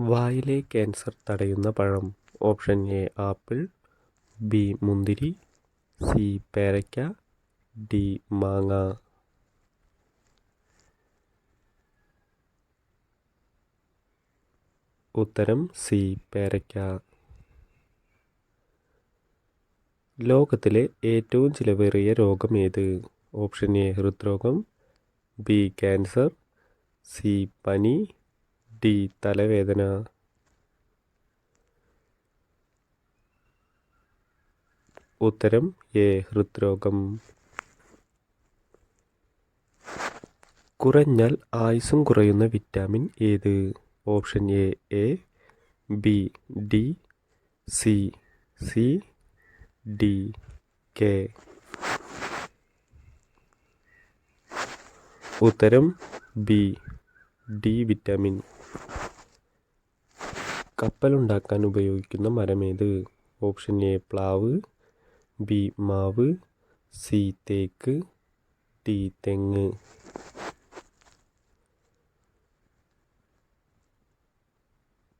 വായിലെ ക്യാൻസർ തടയുന്ന പഴം. Option A apple. ബി മുന്തിരി. സി പേരയ്ക്ക. ഡി മാങ്ങ. ഉത്തരം സി പേരയ്ക്ക. ലോകത്തിലെ ഏറ്റവും ചിലവേറിയ രോഗം ഏത്? ഓപ്ഷൻ എ ഹൃദ്രോഗം. B cancer. സി പനി. ഡി തലവേദന. ഉത്തരം എ ഹൃദ്രോഗം. കുറഞ്ഞാൽ ആയുസ്സും കുറയുന്ന വിറ്റാമിൻ ഏത്? Option A A B D C C D K. ഉത്തരം ബി ഡി വിറ്റാമിൻ. കപ്പലുണ്ടാക്കാൻ ഉപയോഗിക്കുന്ന മരമേത്? ഓപ്ഷൻ എ പ്ലാവ്. ബി മാവ്. സി തേക്ക്. ഡി തെങ്ങ്.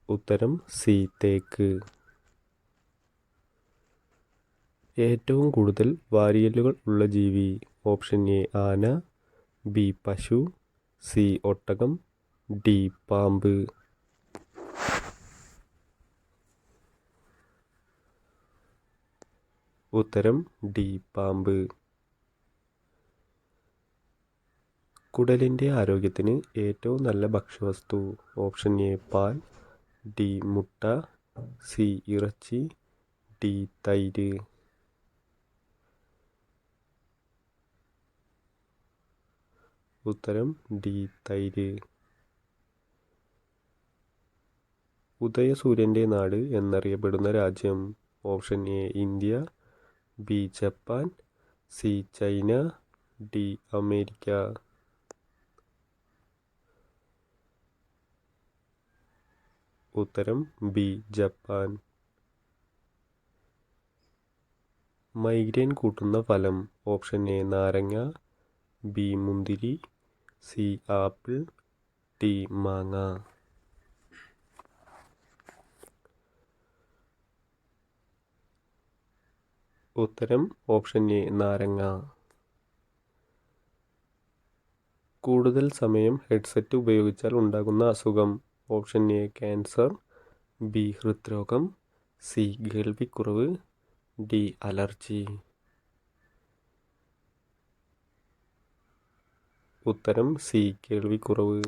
ഉത്തരം സി തേക്ക്. ഏറ്റവും കൂടുതൽ വാരിയലുകൾ ഉള്ള ജീവി? ഓപ്ഷൻ എ ആന. ബി പശു. സി ഒട്ടകം. ഡി പാമ്പ് ഉത്തരം ഡി പാമ്പ് കുടലിന്റെ ആരോഗ്യത്തിന് ഏറ്റവും നല്ല ഭക്ഷ്യവസ്തു ഓപ്ഷൻ എ പാൽ ഡി മുട്ട സി ഇറച്ചി ഡി തൈര്. ഉത്തരം ഡി തൈര്. ഉദയസൂര്യന്റെ നാട് എന്നറിയപ്പെടുന്ന രാജ്യം option A India B Japan C China D America. ഉത്തരം ബി ജപ്പാൻ. മൈഗ്രെയിൻ കൂട്ടുന്ന ഫലം ഓപ്ഷൻ എ നാരങ്ങ ബി മുന്തിരി സി ആപ്പിൾ ടി മാങ്ങ. ഉത്തരം ഓപ്ഷൻ എ നാരങ്ങ. കൂടുതൽ സമയം ഹെഡ്സെറ്റ് ഉപയോഗിച്ചാൽ ഉണ്ടാകുന്ന അസുഖം. Option A cancer. ബി ഹൃദ്രോഗം. സി കേൾവിക്കുറവ് ഡി അലർജി. ഉത്തരം സി കേൾവിക്കുറവ്